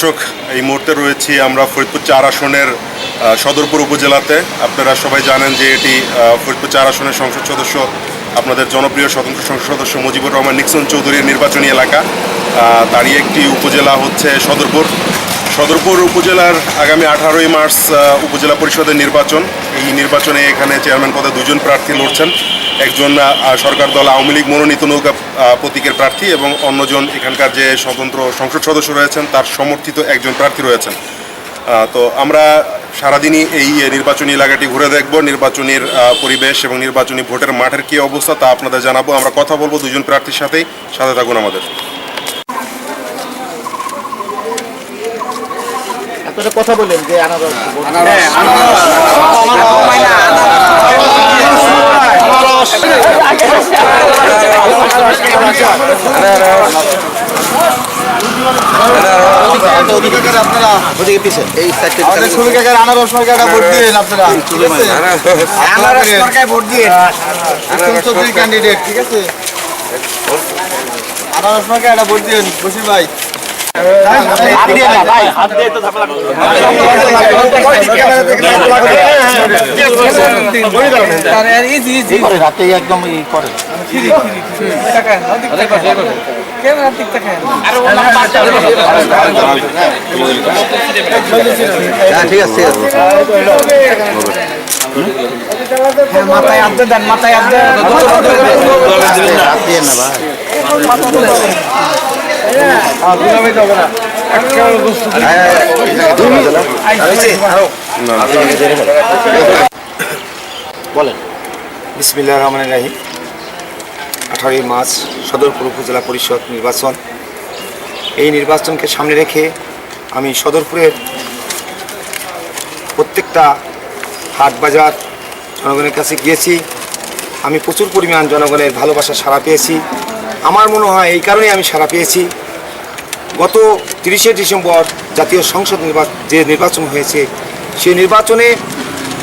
দর্শক, এই মুহূর্তে রয়েছি আমরা ফরিদপুর চার আসনের সদরপুর উপজেলাতে। আপনারা সবাই জানেন যে এটি ফরিদপুর চার আসনের সংসদ সদস্য, আপনাদের জনপ্রিয় স্বতন্ত্র সংসদ সদস্য মুজিবুর রহমান নিক্সন চৌধুরীর নির্বাচনী এলাকা। তারই একটি উপজেলা হচ্ছে সদরপুর। সদরপুর উপজেলার আগামী আঠারোই মার্চ উপজেলা পরিষদের নির্বাচন। এই নির্বাচনে এখানে চেয়ারম্যান পদে দুজন প্রার্থী লড়ছেন। একজন সরকার দল আওয়ামী লীগ মনোনীত নৌকা প্রতীকের প্রার্থী এবং অন্যজন এখানকার যে স্বতন্ত্র সংসদ সদস্য রয়েছেন, তার সমর্থিত একজন প্রার্থী রয়েছেন। তো আমরা সারাদিনই এই নির্বাচনী এলাকাটি ঘুরে দেখব। নির্বাচনীর পরিবেশ এবং নির্বাচনী ভোটের মাঠের কী অবস্থা তা আপনাদের জানাব। আমরা কথা বলব দুজন প্রার্থীর সাথেই। সাথে থাকুন আমাদের। আপনারা কথা বলেন যে আনারস কাকার আনারস সরকারটা ভোট দিয়েন আপনারা। আনারস সরকার ভোট দিয়ে। ক্যান্ডিডেট ঠিক আছে? আনারস সরকার একটা ভোট দিয়েন বসির ভাই। রাতে একদম ঠিক আছে মাথায় আনতে দেন মাথায় আনতে না ভাই। বলেন। বিসমিল্লাহ রহমান রাহিম। আঠারোই মার্চ সদরপুর উপজেলা পরিষদ নির্বাচন। এই নির্বাচনকে সামনে রেখে আমি সদরপুরের প্রত্যেকটা হাট বাজার জনগণের কাছে গিয়েছি। আমি প্রচুর পরিমাণ জনগণের ভালোবাসা সাড়া পেয়েছি। আমার মনে হয় এই কারণেই আমি সাড়া পেয়েছি। গত তিরিশে ডিসেম্বর জাতীয় সংসদ নির্বাচন যে নির্বাচন হয়েছে, সেই নির্বাচনে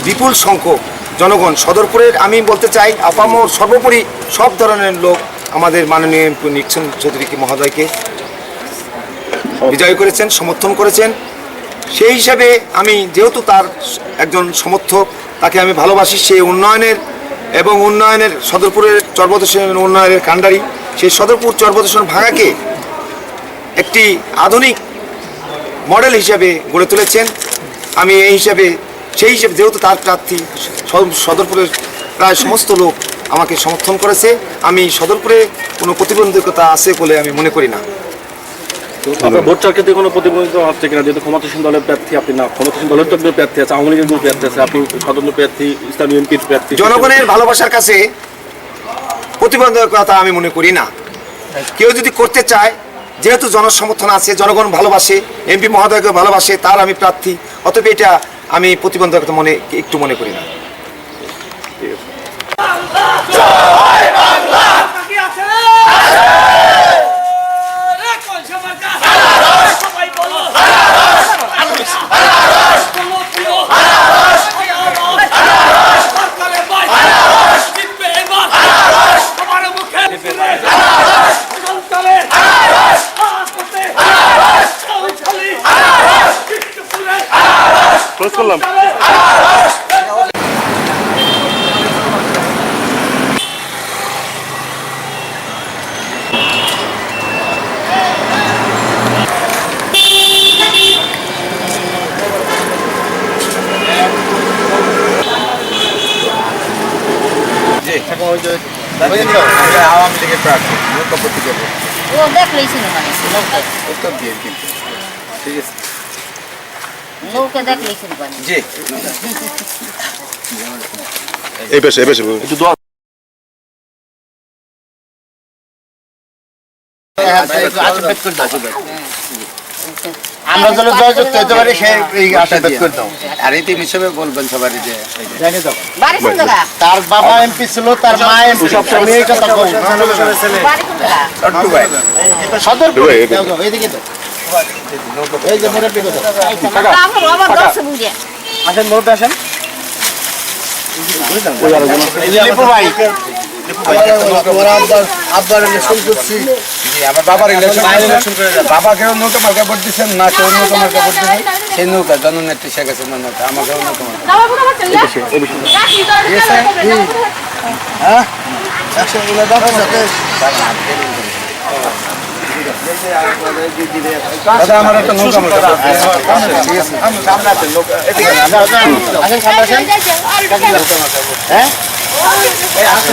বিপুল সংখ্যক জনগণ, সদরপুরের আমি বলতে চাই, আপামর সর্বোপরি সব ধরনের লোক আমাদের মাননীয় এমপি নিক্সন চৌধুরীকে মহোদয়কে বিজয় করেছেন, সমর্থন করেছেন। সেই হিসাবে আমি যেহেতু তার একজন সমর্থক, তাকে আমি ভালোবাসি সেই উন্নয়নের এবং উন্নয়নের সদরপুরের চর্বদূষণ উন্নয়নের কাণ্ডারি, সেই সদরপুর চর্বদূষণ ভাঙাকে একটি আধুনিক মডেল হিসাবে গড়ে তুলেছেন। আমি এই হিসাবে সেই হিসাবে যেহেতু তার প্রার্থী সদরপুরের প্রায় সমস্ত লোক আমাকে সমর্থন করেছে আমি সদরপুরে কোনো প্রতিবন্ধকতা আছে বলে আমি মনে করি না। আপনার ভোট চার ক্ষেত্রে কোনো প্রতিবন্ধিত হচ্ছে কিনা? যেহেতু ক্ষমতাসীন দলের প্রার্থী আপনি না ক্ষমতাসীন দলের তো একজন প্রার্থী আছে আওয়ামী লীগের প্রার্থী আছে আপনি স্বতন্ত্র প্রার্থী এমপির প্রার্থী। জনগণের ভালোবাসার কাছে প্রতিবন্ধকতা আমি মনে করি না। কেউ যদি করতে চায় যেহেতু জনসমর্থন আছে, জনগণ ভালোবাসে এমপি মহোদয়কে ভালোবাসে, তার আমি প্রার্থী। অতএব এটা আমি প্রতিবন্ধকতা মনে, একটু মনে করি না সবাই বলো সরকারের বাইরে জিতবে এবার আমার মুখে সন্তানের হাতে সৌচালি বিষ্ণুপুরের ক্লোজ করলাম। আওয়ামী লীগের প্রার্থী ও দেখলেইছিল মানে নৌকে উত্তর দিয়ে কিন্তু ঠিক আছে। নৌকে দেখলেইছিল জি। এই পেশে এই পেশে একটু দোয়া আমরা যেন জয়যুক্ত হতে পারি সে এই আশীর্বাদ করে আর এই হিসেবে বলবেন সবারই যে তার বাবা এমপি ছিল তার মা এমপি এই কথা সদরপুর এইদিকে তো এই যে আসেন মোড়ে আসেন লিপু ভাই বাবাকেও নৌকা মার্কা ভোট দিচ্ছেন না কেউ নৌকা মার্কা ভোট দিচ্ছেন সেই নৌকা জননেত্রী শেখ হাসিনা নৌকা আমাকেও নৌকা মার্কা হ্যাঁ একশো গুলো দেখো সাথে দাদা আমার একটা নৌকা মার্কা ঠিক আছে। হ্যাঁ?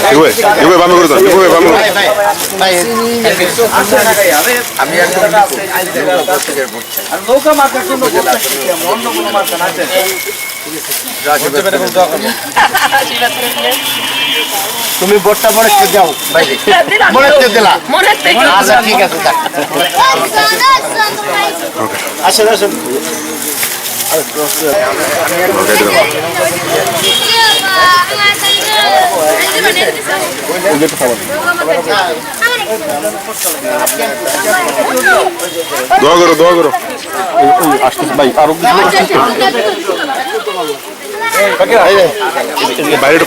এগুলো এগুলো বামে করে দাও। বামে করে ভাই ভাই আমি নৌকা অন্য কোনো মার্কা না তুমি ভোটটা মনে করে দাও ভাই মনে করে দিলা আচ্ছা ঠিক আছে। আসেন আসেন দোয়া করো দোয়া করো। ভাই আরও বাইরে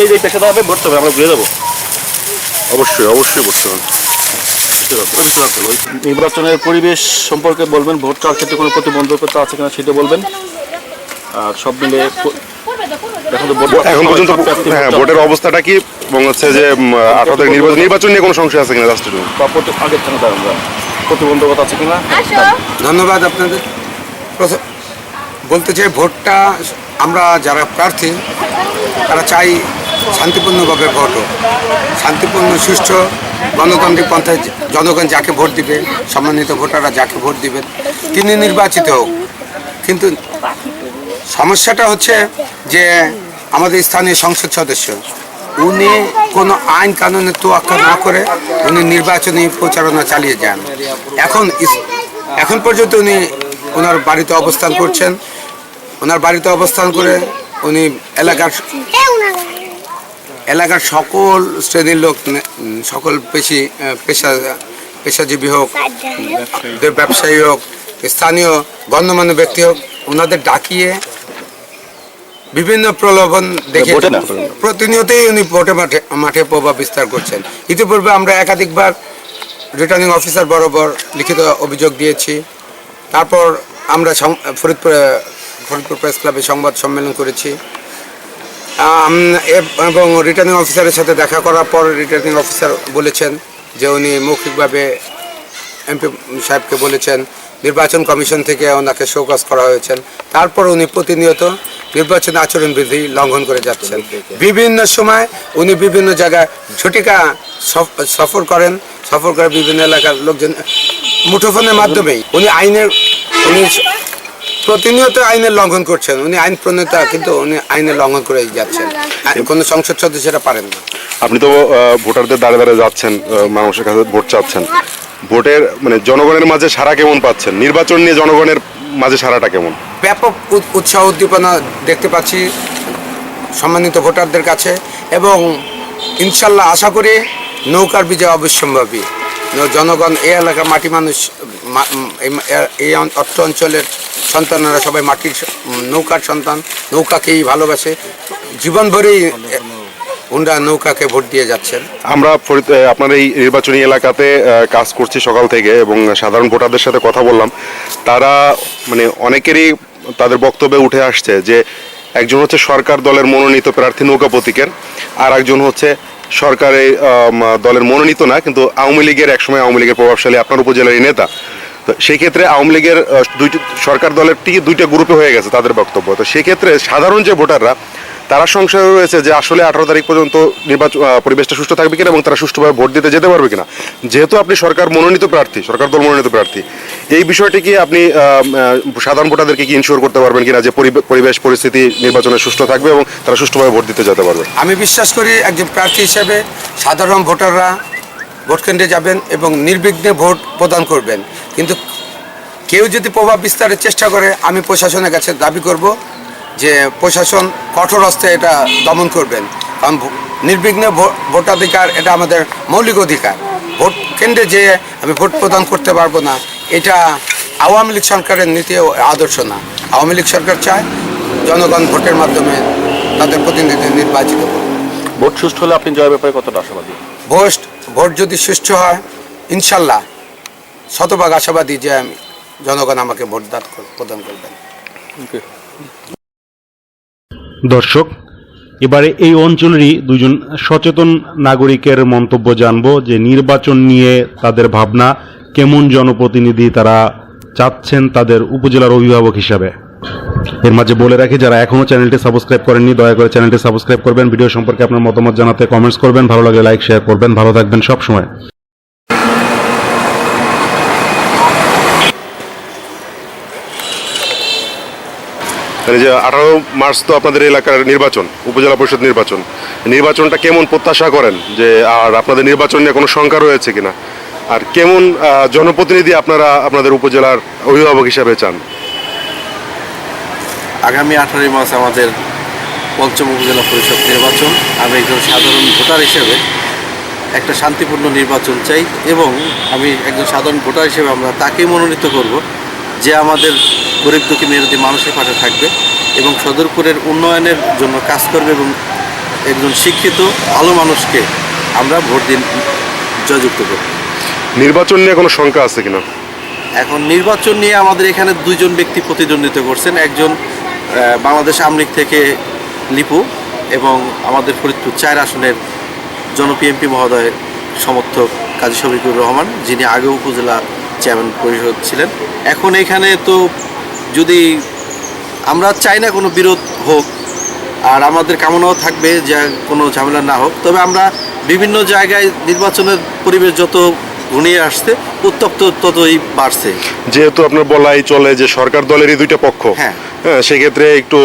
এই যে পেশা হবে হবে আমরা ঘুরে যাব। অবশ্যই অবশ্যই হবে। নির্বাচনের পরিবেশ সম্পর্কে বলবেন ভোট চাওয়ার ক্ষেত্রে কোনো প্রতিবন্ধকতা আছে কিনা সেটা বলবেন। আর সব মিলে এখন তো ভোট এখন পর্যন্ত হ্যাঁ ভোটের অবস্থাটা কি? এবং হচ্ছে যে আঠারো তারিখ নির্বাচন নির্বাচন নিয়ে কোনো সংশয় আছে কিনা জাস্ট আগের থেকে আমরা প্রতিবন্ধকতা আছে কিনা? ধন্যবাদ আপনাদের। বলতে চাই ভোটটা আমরা যারা প্রার্থী তারা চাই শান্তিপূর্ণভাবে ভোট হোক। শান্তিপূর্ণ সুষ্ঠু গণতান্ত্রিক পন্থায় জনগণ যাকে ভোট দিবে সম্মানিত ভোটাররা যাকে ভোট দিবেন তিনি নির্বাচিত হোক। কিন্তু সমস্যাটা হচ্ছে যে আমাদের স্থানীয় সংসদ সদস্য উনি কোনো আইন কানুনের তোয়াক্কা না করে উনি নির্বাচনী প্রচারণা চালিয়ে যান। এখন এখন পর্যন্ত উনি ওনার বাড়িতে অবস্থান করছেন। ওনার বাড়িতে অবস্থান করে উনি এলাকার এলাকার সকল শ্রেণির লোক সকল পেশি পেশা পেশাজীবী হোক ব্যবসায়ী হোক স্থানীয় গণ্যমান্য ব্যক্তি হোক ওনাদের ডাকিয়ে বিভিন্ন প্রলোভন দেখে প্রতিনিয়তই উনি ভোটে মাঠে মাঠে প্রভাব বিস্তার করছেন। ইতিপূর্বে আমরা একাধিকবার রিটার্নিং অফিসার বরাবর লিখিত অভিযোগ দিয়েছি। তারপর আমরা ফরিদপুরে ফরিদপুর প্রেস ক্লাবে সংবাদ সম্মেলন করেছি। এবং রিটার্নিং অফিসারের সাথে দেখা করার পর রিটার্নিং অফিসার বলেছেন যে উনি মৌখিকভাবে এমপি সাহেবকে বলেছেন নির্বাচন কমিশন থেকে ওনাকে শোকজ করা হয়েছেন। তারপর উনি প্রতিনিয়ত নির্বাচন আচরণ বিধি লঙ্ঘন করে যাচ্ছেন। বিভিন্ন সময় উনি বিভিন্ন জায়গায় ঝটিকা সফ- সফর করেন। সফর করে বিভিন্ন এলাকার লোকজন মুঠোফোনের মাধ্যমেই উনি আইনের, উনি প্রতিনিয়ত আইনের লঙ্ঘন করছেন। উনি আইন প্রণেতা, কিন্তু উনি আইনের লঙ্ঘন করে যাচ্ছেন। কোনো সংসদ সদস্যরা পারেন না। আপনি তো ভোটারদের দ্বারে দ্বারে যাচ্ছেন মানুষের কাছে ভোট চাচ্ছেন। ভোটের মানে জনগণের মাঝে সারা কেমন পাচ্ছেন? নির্বাচন নিয়ে জনগণের মাঝে সারাটা কেমন? ব্যাপক উৎ- উৎসাহ উদ্দীপনা দেখতে পাচ্ছি সম্মানিত ভোটারদের কাছে এবং ইনশাল্লাহ আশা করি নৌকার বিজয় অবশ্যম্ভাবী জনগণ এই এলাকার মাটি মানুষ এই- অত্র অঞ্চলের সন্তানরা সবাই মাটির নৌকার সন্তান, নৌকাকেই ভালোবাসে। জীবনভরেই ওনারা নৌকাকে ভোট দিয়ে যাচ্ছেন। আমরা আপনার এই নির্বাচনী এলাকাতে কাজ করছি সকাল থেকে এবং সাধারণ ভোটারদের সাথে কথা বললাম। তারা মানে অনেকেরই তাদের বক্তব্যে উঠে আসছে যে একজন হচ্ছে সরকার দলের মনোনীত প্রার্থী নৌকা প্রতীকের আর একজন হচ্ছে সরকারের আম, দলের মনোনীত না কিন্তু আওয়ামী লীগের একসময় আওয়ামী লীগের প্রভাবশালী আপনার উপজেলারই নেতা। তো সেই ক্ষেত্রে আওয়ামী লীগের দুইটি সরকার দলের টিকে দুইটা গ্রুপে হয়ে গেছে তাদের বক্তব্য। তো সেক্ষেত্রে সাধারণ যে ভোটাররা তারা সংশয় রয়েছে যে আসলে আঠারো তারিখ পর্যন্ত নির্বাচন পরিবেশটা সুস্থ থাকবে কিনা এবং তারা সুষ্ঠুভাবে ভোট দিতে যেতে পারবে কিনা। যেহেতু আপনি সরকার মনোনীত প্রার্থী, সরকার দল মনোনীত প্রার্থী, এই বিষয়টি কি আপনি সাধারণ ভোটারদেরকে কি ইনশিওর করতে পারবেন কিনা যে পরিবে- পরিবেশ পরিস্থিতি নির্বাচনে সুস্থ থাকবে এবং তারা সুষ্ঠুভাবে ভোট দিতে যেতে পারবে? আমি বিশ্বাস করি একজন প্রার্থী হিসেবে সাধারণ ভোটাররা ভোট কেন্দ্রে যাবেন এবং নির্বিঘ্নে ভোট প্রদান করবেন। কিন্তু কেউ যদি প্রভাব বিস্তারের চেষ্টা করে, আমি প্রশাসনের কাছে দাবি করব যে প্রশাসন কঠোর হস্তে এটা দমন করবেন। কারণ নির্বিঘ্নে ভোটাধিকার এটা আমাদের মৌলিক অধিকার। ভোট কেন্দ্রে যেয়ে আমি ভোট প্রদান করতে পারব না এটা আওয়ামী লীগ সরকারের নীতি আদর্শ না। আওয়ামী লীগ সরকার চায় জনগণ ভোটের মাধ্যমে তাদের প্রতিনিধি নির্বাচিত করবে ভোট সুষ্ঠু হলে আপনি জয়ের ব্যাপারে কতটা আশাবাদী? ভোট ভোট যদি সুষ্ঠু হয় ইনশাল্লাহ শতভাগ আশাবাদী যে আমি জনগণ আমাকে ভোট দান প্রদান করবেন। দর্শক, এবারে এই অঞ্চলেরই দুজন সচেতন নাগরিকের মন্তব্য জানব যে নির্বাচন নিয়ে তাদের ভাবনা কেমন জনপ্রতিনিধি তারা চাচ্ছেন তাদের উপজেলার অভিভাবক হিসাবে। এর মাঝে বলে রাখি, যারা এখনও চ্যানেলটি সাবস্ক্রাইব করেননি, দয়া করে চ্যানেলটি সাবস্ক্রাইব করবেন। ভিডিও সম্পর্কে আপনার মতামত জানাতে কমেন্টস করবেন। ভালো লাগলে লাইক শেয়ার করবেন। ভালো থাকবেন সব যে আঠারো মার্চ তো আপনাদের এলাকার নির্বাচন, উপজেলা পরিষদ নির্বাচন। নির্বাচনটা কেমন প্রত্যাশা করেন? যে আর আপনাদের নির্বাচন নিয়ে কোনো শঙ্কা রয়েছে কিনা? আর কেমন জনপ্রতিনিধি আপনারা আপনাদের উপজেলার অভিভাবক হিসাবে চান? আগামী আঠারোই মাস আমাদের পঞ্চম উপজেলা পরিষদ নির্বাচন। আমি একজন সাধারণ ভোটার হিসেবে একটা শান্তিপূর্ণ নির্বাচন চাই এবং আমি একজন সাধারণ ভোটার হিসেবে আমরা তাকেই মনোনীত করব যে আমাদের গরিব দুঃখী মেরুদি মানুষের পাশে থাকবে এবং সদরপুরের উন্নয়নের জন্য কাজ করবে এবং একজন শিক্ষিত ভালো মানুষকে আমরা ভোট দিন জয়যুক্ত করব। নির্বাচন নিয়ে কোনো শঙ্কা আছে কিনা? এখন নির্বাচন নিয়ে আমাদের এখানে দুইজন ব্যক্তি প্রতিদ্বন্দ্বিতা করছেন। একজন বাংলাদেশ আমলিগ থেকে লিপু এবং আমাদের ফরিদপুর চার আসনের জনপিএমপি মহোদয়ের সমর্থক কাজী শফিকুর রহমান যিনি আগে উপজেলা চেয়ারম্যান পরিষদ ছিলেন। এখন এখানে তো যদি আমরা চাই না কোনো বিরোধ হোক আর আমাদের কামনাও থাকবে যে কোনো ঝামেলা না হোক তবে আমরা বিভিন্ন জায়গায় নির্বাচনের পরিবেশ যত ঘনিয়ে আসছে উত্তপ্ত ততই বাড়ছে। যেহেতু আপনার বলাই চলে যে সরকার দলেরই দুইটা পক্ষ হ্যাঁ। হ্যাঁ সেক্ষেত্রে একটু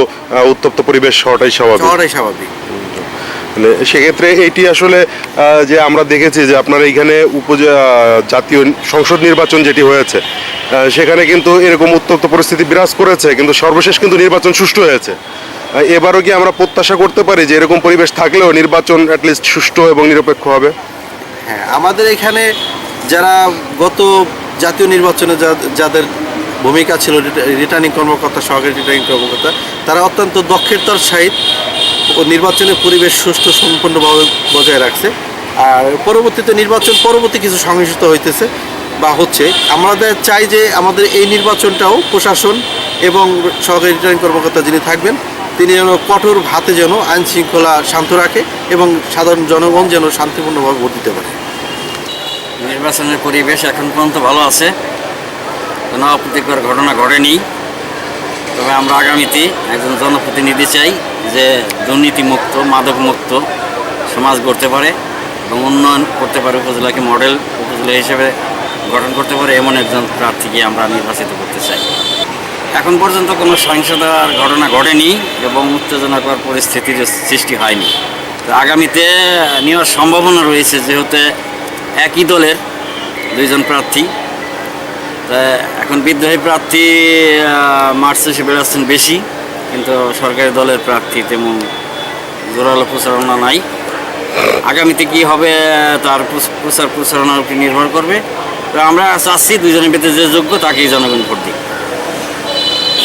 উত্তপ্ত পরিবেশ হওয়াটাই স্বাভাবিক। হওয়াটাই স্বাভাবিক। মানে সেক্ষেত্রে এইটি আসলে যে আমরা দেখেছি যে আপনার এইখানে উপজে জাতীয় সংসদ নির্বাচন যেটি হয়েছে সেখানে কিন্তু এরকম উত্তপ্ত পরিস্থিতি বিরাজ করেছে, কিন্তু সর্বশেষ কিন্তু নির্বাচন সুষ্ঠু হয়েছে। এবারও কি আমরা প্রত্যাশা করতে পারি যে এরকম পরিবেশ থাকলেও নির্বাচন অ্যাটলিস্ট সুষ্ঠু এবং নিরপেক্ষ হবে? হ্যাঁ আমাদের এখানে যারা গত জাতীয় নির্বাচনে যাদের ভূমিকা ছিল রিটার্নিং কর্মকর্তা, সহকারী রিটার্নিং কর্মকর্তা, তারা অত্যন্ত দক্ষতার সহিত নির্বাচনের পরিবেশ সুষ্ঠু সম্পূর্ণভাবে বজায় রাখছে। আর পরবর্তীতে নির্বাচন পরবর্তী কিছু সহিংসতা হইতেছে বা হচ্ছে। আমাদের চাই যে আমাদের এই নির্বাচনটাও প্রশাসন এবং সহকারী রিটার্নিং কর্মকর্তা যিনি থাকবেন, তিনি যেন কঠোর হাতে যেন আইন শৃঙ্খলা শান্ত রাখে এবং সাধারণ জনগণ যেন শান্তিপূর্ণভাবে ভোট দিতে পারে। নির্বাচনের পরিবেশ এখন পর্যন্ত ভালো আছে। কোনো অপ্রীতিকর ঘটনা ঘটেনি। তবে আমরা আগামীতে একজন জনপ্রতিনিধি চাই। যে দুর্নীতিমুক্ত, মাদকমুক্ত সমাজ গড়তে পারে এবং উন্নয়ন করতে পারে, উপজেলাকে মডেল উপজেলা হিসেবে গঠন করতে পারে এমন একজন প্রার্থীকে আমরা নির্বাচিত করতে চাই। এখন পর্যন্ত কোনো সহিংসতার ঘটনা ঘটেনি এবং উত্তেজনাকর পরিস্থিতির সৃষ্টি হয়নি। তো আগামীতে নেওয়ার সম্ভাবনা রয়েছে যেহেতু একই দলের দুইজন প্রার্থী। তা এখন বিদ্রোহী প্রার্থী মার্চ শেষে বেরোচ্ছেন বেশি। কিন্তু সরকারি দলের প্রার্থী তেমন জোরালো প্রচারণা নাই। আগামীতে কি হবে, তার প্রচ- প্রচার প্রচারণার উপর নির্ভর করবে। আমরা চাচ্ছি দুজনের পেতে যে যোগ্য, তাকেই জনগণ ভোট দিই